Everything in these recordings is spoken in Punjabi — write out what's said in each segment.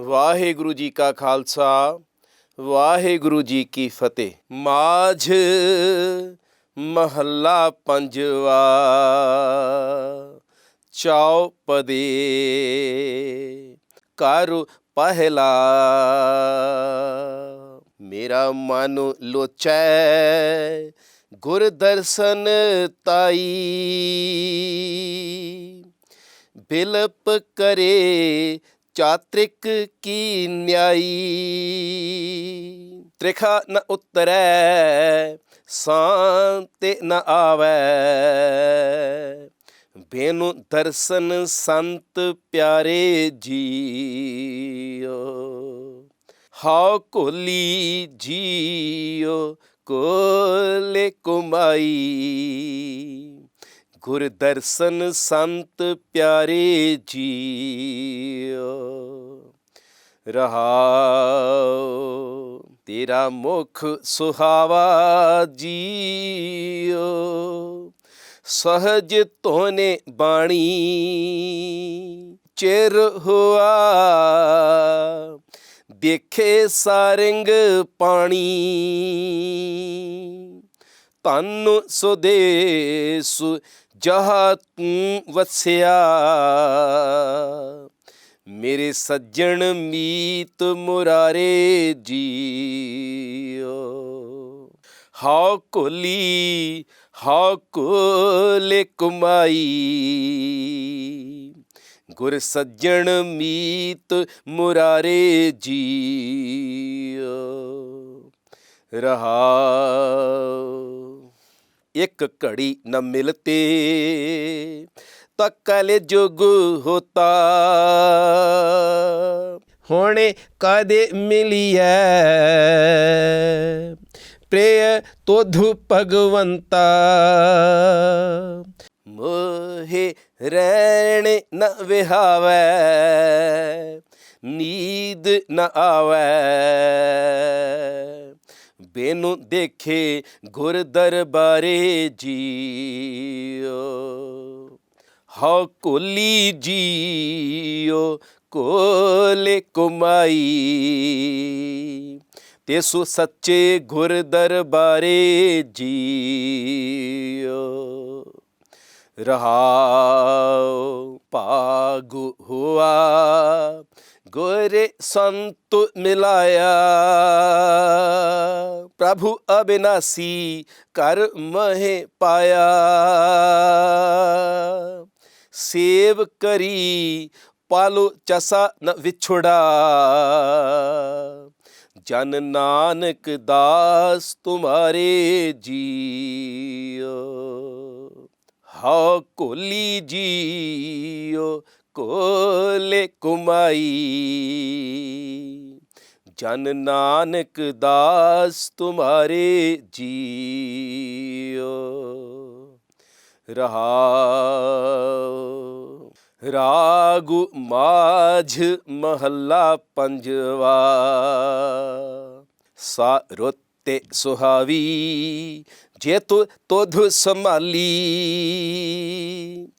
ਵਾਹਿਗੁਰੂ ਜੀ ਕਾ ਖਾਲਸਾ, ਵਾਹਿਗੁਰੂ ਜੀ ਕੀ ਫਤਿਹ। ਮਾਝ ਮਹੱਲਾ ਪੰਜਵਾ, ਚੌਪਦੇ ਕਰ ਪਹਿਲਾ। ਮੇਰਾ ਮਨ ਲੋਚੈ ਗੁਰ ਦਰਸ਼ਨ ਤਾਈ। ਬਿਲਪ ਕਰੇ ਚਾਤ੍ਰਿਕ ਕੀ ਨਿਆਈ? ਤ੍ਰਿਖਾ ਨ ਉਤਰੈ ਸਾਂਤੇ ਨ ਆਵੈ। ਬੇਨੁ ਦਰਸ਼ਨ ਸੰਤ ਪਿਆਰੇ ਜੀਓ, ਹਾਉ ਕੋਲੀ ਜੀਓ ਕੋਲੇ ਕੁਮਾਈ। ਗੁਰ ਦਰਸ਼ਨ ਸੰਤ ਪਿਆਰੇ ਜੀਓ ਰਹਾਉ ਤੇਰਾ ਮੁਖ ਸੁਹਾਵਾ ਜੀਓ, ਸਹਜ ਤੋਨੇ ਬਾਣੀ ਚਿਰ ਹੋਆ, ਦੇਖੇ ਸਾਰੰਗ ਪਾਣੀ। ਤਨ ਸੁਦੇਸ, ਜਹ ਤੂੰ ਵਸਿਆ। ਮੇਰੇ ਸੱਜਣ ਮੀਤ ਮੁਰਾਰੇ ਜੀਓ। ਹਾਉ ਕੋਲੀ ਹਾਉ ਕੋਲੇ ਕੁਮਾਈ। ਗੁਰ ਸੱਜਣ ਮੀਤ ਮੁਰਾਰੇ ਜੀਓ। ਰਹਾਉ ਇੱਕ ਘੜੀ ਨ ਮਿਲਤੇ। ਤਾਂ ਕਲ ਜੁਗ ਹੋਤਾ। ਹੋਣੇ ਕਦੇ ਮਿਲੀਐ? ਪ੍ਰੇਯ ਤੋਧੁ ਭਗਵੰਤਾ। ਮੋਹੇ ਰਹਿਣ ਨ ਵਿਹਾਵੈ। ਨੀਂਦ ਨ ਆਵੈ। ਬੇਨੁ ਦੇਖੇ ਗੁਰ ਦਰਬਾਰੇ ਜੀਓ। ਹਉ ਕੋਲੀ ਜੀਓ ਕੋਲੇ ਕੁਮਾਈ। ਤੇਸੂ ਸੱਚੇ ਗੁਰ ਦਰਬਾਰੇ ਜੀਓ। ਰਹਾਉ ਭਾਗੁ ਹੁਆ, ਗੋਰੇ ਸੰਤ ਮਿਲਾਇਆ। ਪ੍ਰਭੂ ਅਬਿਨਾਸੀ ਕਰ ਮਹਿ ਪਾਇਆ। ਸੇਵ ਕਰੀ ਪਾਲੋ ਚਸਾ ਨ ਵਿਛੜਾ। ਜਨ ਨਾਨਕ ਦਾਸ ਤੁਮਾਰੇ ਜੀਓ ਹਉ ਕੋਲੀ ਜੀਓ ਕੋਲੇ ਕੁਮਾਈ। ਜਨ ਨਾਨਕ ਦਾਸ ਤੁਮਾਰੇ ਜੀਓ। ਰਹਾਉ ਰਾਗ ਮਾਝ ਮਹੱਲਾ ਪੰਜਵਾ। ਸਾ ਰੋਤੇ ਸੁਹਾਵੀ, ਜੇ ਤੋ ਤੋਧ ਸੰਭਾਲੀ।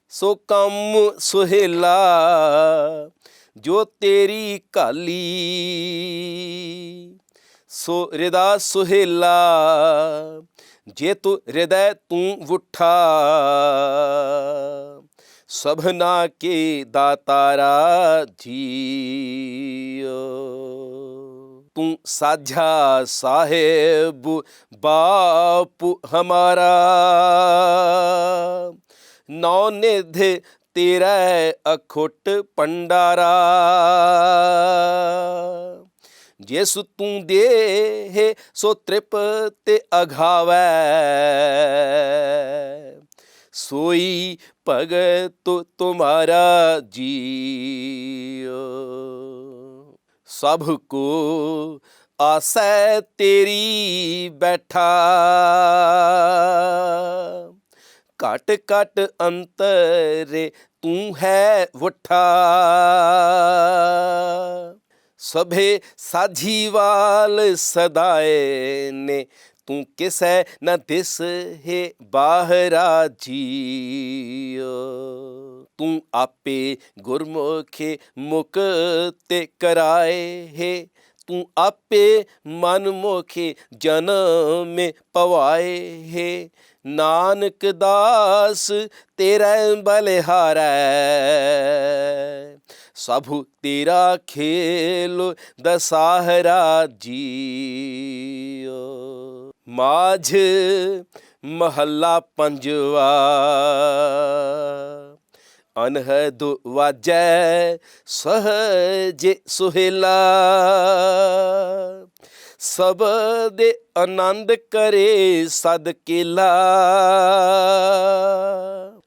ਸੋ ਕੰਮ ਸੁਹੇਲਾ ਜੋ ਤੇਰੀ ਕਾਲੀ ਸੋ ਰਿਦਾ ਸੁਹੇਲਾ, ਜੇ ਤੂੰ ਹਿਰਦੈ ਤੂੰ ਵੁੱਠਾ। ਸਭਨਾ ਕੇ ਦਾਤਾਰਾ ਜੀਓ। ਤੂੰ ਸਾਝਾ ਸਾਹਿਬ, ਬਾਪ ਹਮਾਰਾ। ਨੌ ਨਿਧ ਤੇਰਾ ਅਖੁੱਟ ਪੰਡਾਰਾ ਜਿਸ ਤੂੰ ਦੇ ਸੋ ਤ੍ਰਿਪਤ ਅਘਾਵੈ ਸੋਈ ਭਗਤ ਤੁਮਾਰਾ ਜੀਓ ਸਭ ਕੋ ਆਸੈ ਤੇਰੀ ਬੈਠਾ ਘਟ ਘਟ ਅੰਤਰੇ ਤੂੰ ਹੈ ਵਠਾ ਸਭੇ ਸਾਝੀਵਾਲ ਸਦਾਏ ਨੇ ਤੂੰ ਕਿਸੈ ਨ ਦਿਸ ਹੈ ਬਾਹਰਾ ਜੀਓ ਤੂੰ ਆਪੇ ਗੁਰਮੁਖੇ ਮੁਕਤੇ ਕਰਾਏ ਹੈ ਤੂੰ ਆਪੇ ਮਨ ਮੋਖੇ ਜਨਮੇ ਪਵਾਏ ਹੈ। ਨਾਨਕ ਦਾਸ, ਤੇਰਾ ਬਲਿਹਾਰੈ ਸਭੂ ਤੇਰਾ ਖੇਲ ਦਸਾਹਰਾ ਜੀਓ। ਮਾਝ ਮਹੱਲਾ ਪੰਜਵਾ। ਅਨਹਦ ਵਾਜੈ ਸਹਜ ਸੁਹੇਲਾ। ਸਭ ਦੇ ਆਨੰਦ ਕਰੇ ਸਦ ਕੇਲਾ।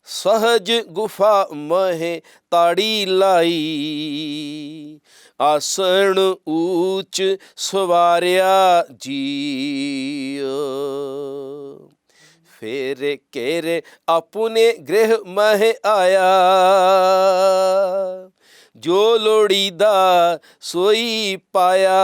ਸਹਜ ਗੁਫਾ ਮਹਿ ਤਾੜੀ ਲਾਈ। ਆਸਣ ਊਚ ਸਵਾਰਿਆ ਜੀਓ। ਫੇਰ ਕੇਰੇ ਆਪਣੇ ਗ੍ਰਹਿ ਮਹਿ ਆਇਆ। ਜੋ ਲੋੜੀਦਾ ਸੋਈ ਪਾਇਆ,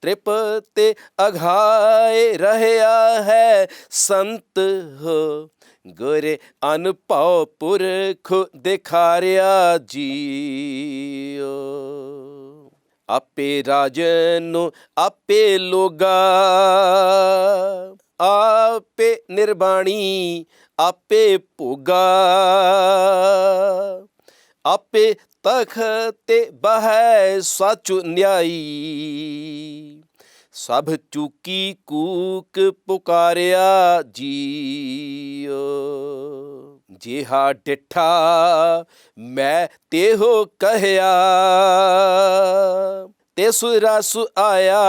ਤ੍ਰਿਪ ਤੇ ਅਘਾਏ ਰਹਿਆ ਹੈ ਸੰਤ ਹੋ, ਗੁਰੇ ਅਨਭਉ ਪੁਰਖ ਦਿਖਾਰਿਆ ਜੀਓ। ਆਪੇ ਰਾਜਨ ਨੂੰ ਆਪੇ ਲੋਗਾ ਆਪੇ ਨਿਰਬਾਣੀ, ਆਪੇ ਭੋਗਾ। ਆਪੇ ਤਖ ਤੇ ਬਹਿ ਸਚੁ ਨਿਆਈ। ਸਭ ਚੁਕੀ ਕੂਕ ਪੁਕਾਰਿਆ ਜੀਓ ਜਿਹਾ ਡਿਠਾ ਮੈਂ ਤੇਹੋ ਕਹਿਆ। ਤੇ ਸੁਰਸ ਆਇਆ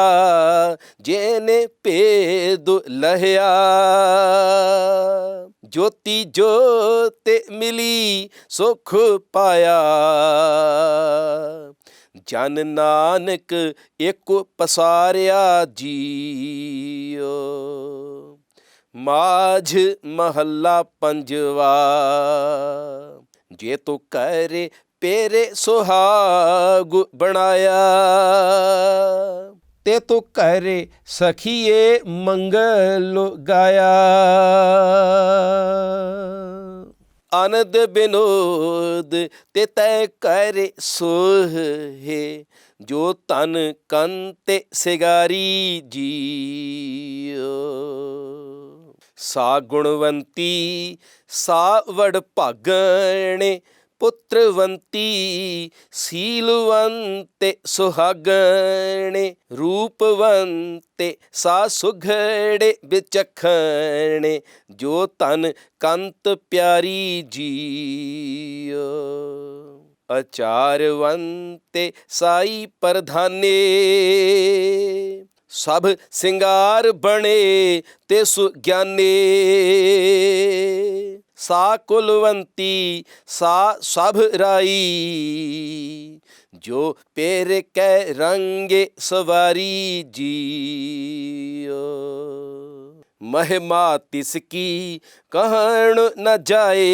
ਜੇਨੇ ਭੇਦ ਲਹਿਆ। ਜੋਤੀ ਜੋਤੇ ਮਿਲੀ, ਸੁਖ ਪਾਇਆ। ਜਨ ਨਾਨਕ ਇੱਕ ਪਸਾਰਿਆ ਜੀਓ ਮਾਝ ਮਹੱਲਾ ਪੰਜਵਾ। ਜੇ ਤੂੰ ਕਰੇ ਪੇਰੇ ਸੁਹਾਗ ਬਣਾਇਆ। ਤੇ ਤੂੰ ਕਰੇ ਸਖੀਏ ਮੰਗਲ ਗਾਇਆ। ਆਨੰਦ ਬਿਨੋਦ ਤੇ ਤੈ ਕਰੇ ਸੋਹ ਜੋ ਤਨ ਕੰਤੇ ਸਿਗਾਰੀ ਜੀਓ। ਸਾ ਗੁਣਵੰਤੀ ਸਾ ਵਡ ਭਾਗਣੇ ਪੁੱਤਰਵੰਤੀ ਸੀਲਵੰਤੇ ਸੁਹਾਗਣੇ ਰੂਪਵੰਤੇ ਸਾ ਸੁਘੜੇ ਵਿਚਖਣੇ ਜੋ ਤਨ ਕੰਤ ਪਿਆਰੀ ਜੀਓ ਅਚਾਰਵੰਤੇ ਸਾਈ ਪ੍ਰਧਾਨੇ ਸਭ ਸਿੰਗਾਰ ਬਣੇ ਤੇ ਸੁਗਿਆਨੇ ਸਾ ਕੁਲਵੰਤੀ, ਸਾ ਸਭ ਰਾਈ। ਜੋ ਪੇਰ ਕੈ ਰੰਗੇ ਸਵਾਰੀ ਜੀਓ। ਮਹਿਮਾ ਤਿਸ ਕੀ ਕਹਿਣ ਨ ਜਾਏ।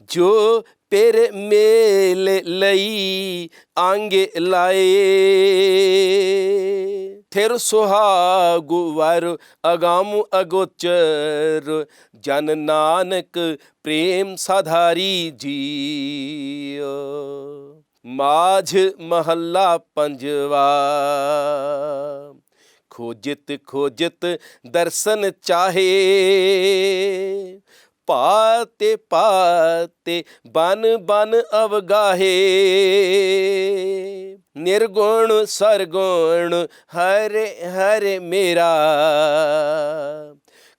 ਜੋ ਪੇਰ ਮੇਲ ਲਈ ਆਂਗੇ ਲਾਏ। ਥਿਰ ਸੁਹਾਗੁ ਵਰ ਅਗਾਮ ਅਗੋਚਰ, ਜਨ ਨਾਨਕ ਪ੍ਰੇਮ ਸਾਧਾਰੀ ਜੀਓ। ਮਾਝ ਮਹੱਲਾ ਪੰਜਵਾ, ਖੋਜਤ ਖੋਜਤ ਦਰਸ਼ਨ ਚਾਹੇ। ਪਾਤੇ ਪਾਤੇ ਬਨ ਬਨ ਅਵਗਾਹੇ। ਨਿਰਗੁਣ ਸਰਗੁਣ ਹਰ ਹਰ ਮੇਰਾ।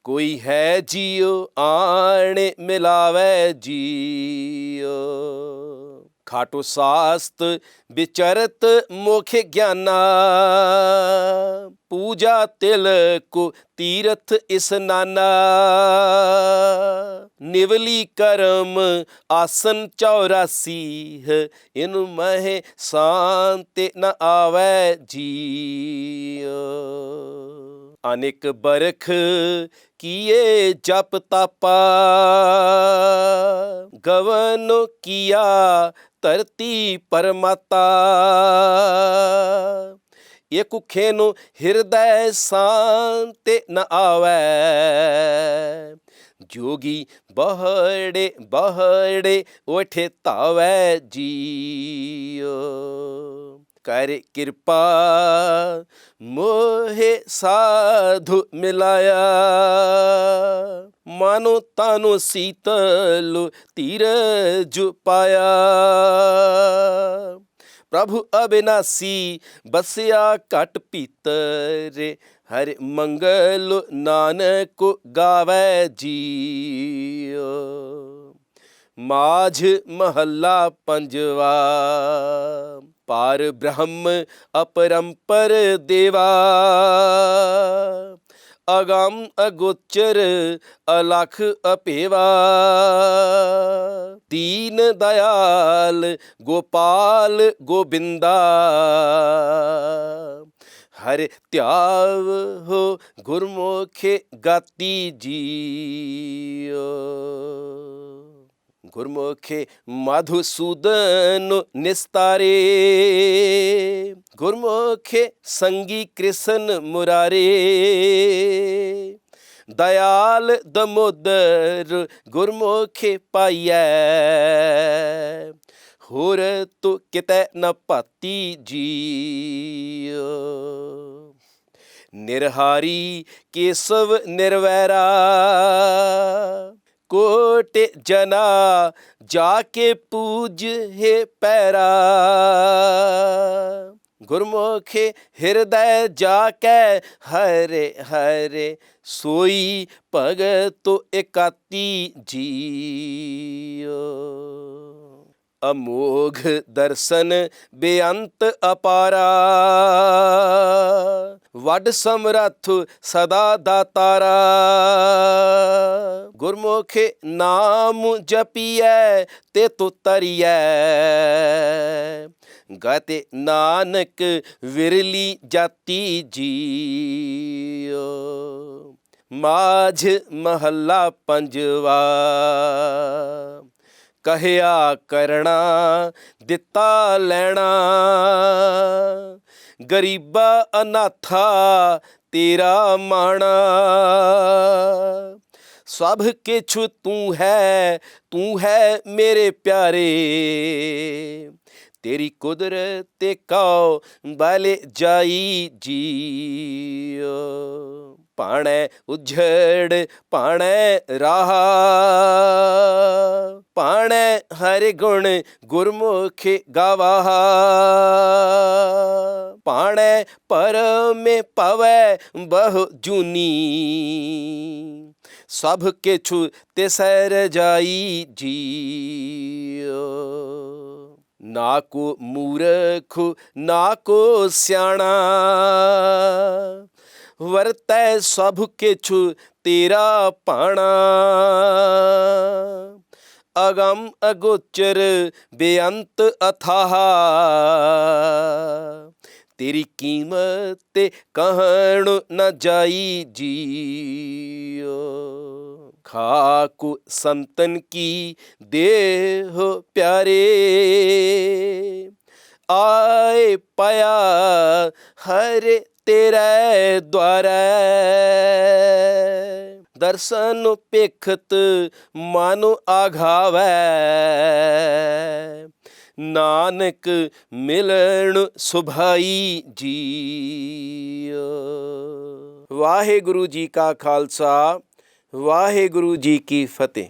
ਕੋਈ ਹੈ ਜੀਉ ਆਣੇ ਮਿਲਾਵੇ ਜੀਉ। ਖਾਟੂ ਸਾਸਤ ਵਿਚਰਤ ਮੁਖ ਗਿਆਨਾ। ਪੂਜਾ ਤਿਲਕ ਤੀਰਥ ਇਸਨਾਨਾ ਨਿਵਲੀ ਕਰਮ ਆਸਨ 84 ਹੈ, ਇਨ ਮਹਿ ਸ਼ਾਂਤ ਨ ਆਵੈ ਜੀਉ। ਅਨੇਕ ਬਰਖ ਕੀਏ ਜਪ ਤਾਪਾ। ਗਵਨ ਕੀਆ ਧਰਤੀ ਪਰਮਾਤਾ। ਇਹ ਕੁਖੇ ਨੂੰ ਹਿਰਦੈ ਸ਼ਾਂਤ ਨ ਆਵੈ। ਜੋਗੀ ਬਹੜੇ ਬਹੜੇ ਉਠੇ ਧਾਵੈ ਜੀਓ ਕਰ ਕਿਰਪਾ, ਮੋਹਿ ਸਾਧੂ ਮਿਲਾਇਆ। ਮਾਨੋ ਤਾਨੋ ਸੀਤਲ ਧੀਰਜ ਪਾਇਆ। ਪ੍ਰਭੂ ਅਬਿਨਾਸੀ ਬਸਿਆ ਘਟ ਭੀਤਰ, ਹਰ ਮੰਗਲ ਨਾਨਕ ਗਾਵੇ ਜੀਓ ਮਾਝ ਮਹੱਲਾ ਪੰਜਵਾ ਪਾਰ ਬ੍ਰਹਮ ਅਪਰੰਪਰ ਦੇਵਾ। ਅਗੰਮ ਅਗੋਚਰ ਅਲਖ ਅਪੇਵਾ। ਦੀਨ ਦਇਆਲ ਗੋਪਾਲ ਗੋਬਿੰਦਾ। ਹਰ ਧਿਆਵ ਹੋ ਗੁਰਮੁਖੇ ਗਾਤੀ ਜੀਓ। ਗੁਰਮੁਖੇ ਮਧੁਸੂਦਨ ਨਿਸਤਾਰੇ ਗੁਰਮੁਖੇ ਸੰਗੀ ਕ੍ਰਿਸ਼ਨ ਮੁਰਾਰੇ ਦਇਆਲ ਦਮੋਦਰ ਗੁਰਮੁਖੇ ਪਾਈਐ ਹੋਰ ਤੋ ਕਿਤੇ ਨ ਭਾਤੀ ਜੀਓ ਨਿਰਹਾਰੀ ਕੇਸਵ ਨਿਰਵੈਰਾ ਕੋਟ ਜਨਾ ਜਾ ਕੇ ਪੂਜ ਹੈ ਪੈਰਾ। ਗੁਰਮੁਖੇ ਹਿਰਦੈ ਜਾ ਕੇ ਹਰੇ ਹਰੇ ਸੋਈ ਭਗਤ ਇਕਾਤੀ ਜੀਓ। ਅਮੋਘ ਦਰਸ਼ਨ ਬੇਅੰਤ ਅਪਾਰਾ। ਵੱਡ ਸਮਰੱਥ ਸਦਾ ਦਾਤਾਰਾ। ਗੁਰਮੁਖੇ ਨਾਮ ਜਪੀਐ, ਤੇ ਤੁਤਰੀਐ ਗਤੇ ਨਾਨਕ ਵਿਰਲੀ ਜਾਤੀ ਜੀਓ ਮਾਝ ਮਹੱਲਾ ਪੰਜਵਾ। ਕਹਿਆ ਕਰਣਾ, ਦਿੱਤਾ ਲੈਣਾ। ਗਰੀਬਾ ਅਨਾਥਾ, ਤੇਰਾ ਮਾਣਾ। ਸਭ ਕਿਛੁ ਤੂੰ ਹੈ ਤੂੰ ਹੈ ਮੇਰੇ ਪਿਆਰੇ। ਤੇਰੀ ਕੁਦਰਤ ਤੇ ਕਉ ਬਲ ਜਾਈ ਜੀਓ। ਪਾਣੈ ਉਝੜ ਪਾਣੈ ਰਾਹ ਪਾਣੈ ਹਰਿ ਗੁਣ ਗੁਰਮੁਖ ਗਾਵਾਹ। ਪਾਣੈ ਪਰਮੇ ਪਵੈ ਬਹੁ ਜੂਨੀ। ਸਭ ਕਿਛੁ ਤਿਸੈ ਰਜਾਈ ਜੀਓ। ਨਾ ਕੋ ਮੂਰਖ, ਨਾ ਕੋ ਸਿਆਣਾ। ਵਰਤੈ ਸਭ ਕਿਛੁ ਤੇਰਾ ਪਾਣਾ ਅਗੰਮ ਅਗੋਚਰ ਬੇਅੰਤ ਅਥਾਹ। ਤੇਰੀ ਕੀਮਤ ਤੇ ਕਹਿਣ ਨ ਜਾਈ ਜੀਓ। ਖਾਕੁ ਸੰਤਨ ਕੀ ਦੇਹ ਪਿਆਰੇ। ਆਏ ਪਿਆ ਹਰ ਤੇਰੇ ਦੁਆਰੇ। ਦਰਸ਼ਨ ਪੇਖਤ ਮਨ ਆਘਾਵੈ। ਨਾਨਕ ਮਿਲਣ ਸੁਭਾਈ ਜੀਓ। ਵਾਹਿਗੁਰੂ ਜੀ ਕਾ ਖਾਲਸਾ। ਵਾਹਿਗੁਰੂ ਜੀ ਕੀ ਫਤਿਹ।